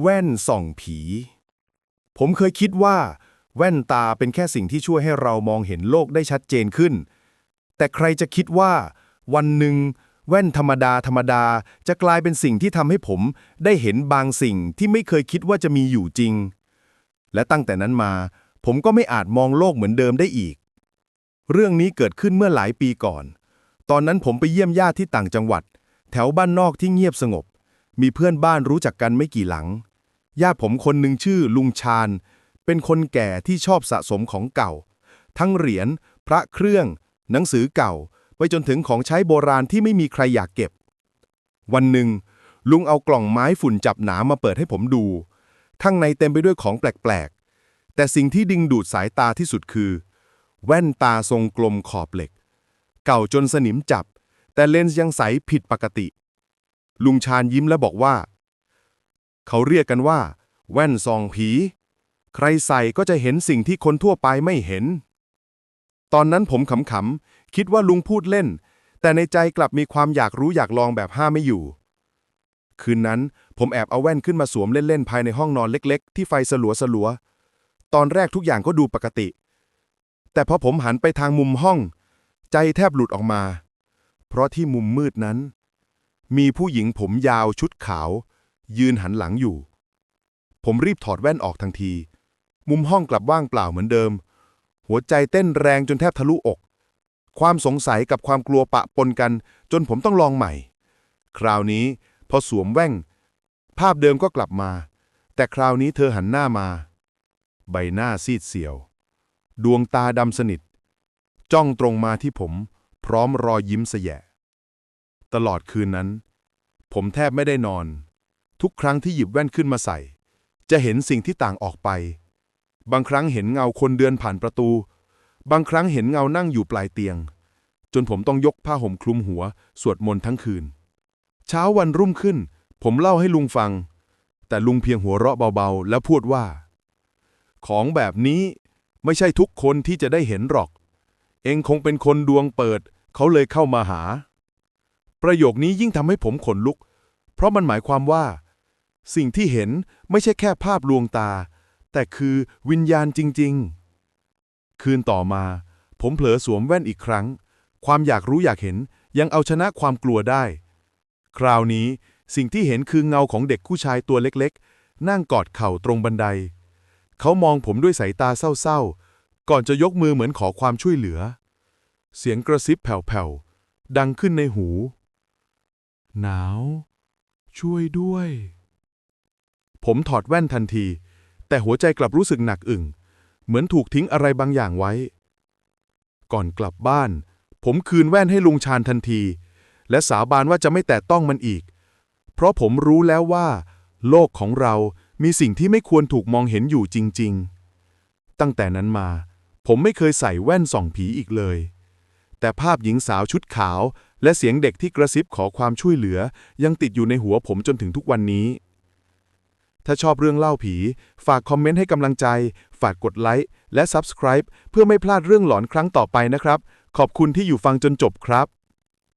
แว่นส่องผี ผมเคยคิดว่า แว่นตาเป็นแค่สิ่งที่ช่วยให้เรามองเห็นโลกได้ชัดเจนขึ้น แต่ใครจะคิดว่า วันหนึ่ง แว่นธรรมดาธรรมดาจะกลายเป็นสิ่งที่ทำให้ผมได้เห็นบางสิ่งที่ไม่เคยคิดว่าจะมีอยู่จริง และตั้งแต่นั้นมา ผมก็ไม่อาจมองโลกเหมือนเดิมได้อีก เรื่องนี้เกิดขึ้นเมื่อหลายปีก่อน ตอนนั้นผมไปเยี่ยมญาติที่ต่างจังหวัด แถวบ้านนอกที่เงียบสงบ มีเพื่อนบ้านรู้จักกันไม่กี่หลัง ญาติผมคนหนึ่งชื่อลุงชาญ เป็นคนแก่ที่ชอบสะสมของเก่า ทั้งเหรียญ พระเครื่อง หนังสือเก่า ไปจนถึงของใช้โบราณที่ไม่มีใครอยากเก็บ วันหนึ่ง ลุงเอากล่องไม้ฝุ่นจับหนามมาเปิดให้ผมดูข้งในเต็มไปด้วยของแปลกๆ แต่สิ่งที่ดึงดูดสายตาที่สุดคือ แว่นตาทรงกลมขอบเหล็ก เก่าจนสนิมจับ แต่เลนส์ยังใสผิดปกติ ลุงชาญยิ้มและบอกว่า เขาเรียกกันว่า แว่นซองผี ใครใส่ก็จะเห็นสิ่งที่คนทั่วไปไม่เห็น ตอนนั้นผมขำๆ คิดว่าลุงพูดเล่น แต่ในใจกลับมีความอยากรู้อยากลองแบบห้ามไม่อยู่ คืนนั้นผมแอบเอาแว่นขึ้นมาสวมเล่นๆ ภายในห้องนอนเล็กๆ ที่ไฟสลัวๆตอนแรกทุกอย่างก็ดูปกติ แต่พอผมหันไปทางมุมห้อง ใจแทบหลุดออกมา เพราะที่มุมมืดนั้น มีผู้หญิงผมยาวชุดขาว ยืนหันหลังอยู่ ผมรีบถอดแว่นออกทันที มุมห้องกลับว่างเปล่าเหมือนเดิม หัวใจเต้นแรงจนแทบทะลุอก ความสงสัยกับความกลัวปะปนกัน จนผมต้องลองใหม่ คราวนี้พอสวมแว่นภาพเดิมก็กลับมา แต่คราวนี้เธอหันหน้ามา ใบหน้าซีดเสียว ดวงตาดำสนิท จ้องตรงมาที่ผม พร้อมรอยยิ้มแสยะ ตลอดคืนนั้น ผมแทบไม่ได้นอน ทุกครั้งที่หยิบแว่นขึ้นมาใส่ จะเห็นสิ่งที่ต่างออกไป บางครั้งเห็นเงาคนเดินผ่านประตู บางครั้งเห็นเงานั่งอยู่ปลายเตียง จนผมต้องยกผ้าห่มคลุมหัว สวดมนต์ทั้งคืน เช้าวันรุ่งขึ้น ผมเล่าให้ลุงฟัง แต่ลุงเพียงหัวเราะเบาๆ แล้วพูดว่า ของแบบนี้ไม่ใช่ทุกคนที่จะได้เห็นหรอก เองคงเป็นคนดวงเปิด เขาเลยเข้ามาหา ประโยคนี้ยิ่งทำให้ผมขนลุก เพราะมันหมายความว่า สิ่งที่เห็นไม่ใช่แค่ภาพลวงตา แต่คือวิญญาณจริง ๆ คืนต่อมา ผมเผลอสวมแว่นอีกครั้ง ความอยากรู้อยากเห็นยังเอาชนะความกลัวได้ คราวนี้สิ่งที่เห็นคือเงาของเด็กผู้ชายตัวเล็กๆ นั่งกอดเข่าตรงบันได เขามองผมด้วยสายตาเศร้าๆ ก่อนจะยกมือเหมือนขอความช่วยเหลือ เสียงกระซิบแผ่วๆ ดังขึ้นในหู หนาว ช่วยด้วย ผมถอดแว่นทันที แต่หัวใจกลับรู้สึกหนักอึ่ง เหมือนถูกทิ้งอะไรบางอย่างไว้ ก่อนกลับบ้าน ผมคืนแว่นให้ลุงชาญทันที และสาบานว่าจะไม่แตะต้องมันอีก เพราะผมรู้แล้วว่า โลกของเรามีสิ่งที่ไม่ควรถูกมองเห็นอยู่จริง ๆ ตั้งแต่นั้นมา ผมไม่เคยใส่แว่นส่องผีอีกเลย แต่ภาพหญิงสาวชุดขาว และเสียงเด็กที่กระซิบขอความช่วยเหลือ ยังติดอยู่ในหัวผมจนถึงทุกวันนี้ ถ้าชอบเรื่องเล่าผี ฝากคอมเมนต์ให้กำลังใจ ฝากกดไลค์และ Subscribe เพื่อไม่พลาดเรื่องหลอนครั้งต่อไปนะครับ ขอบคุณที่อยู่ฟังจนจบครับ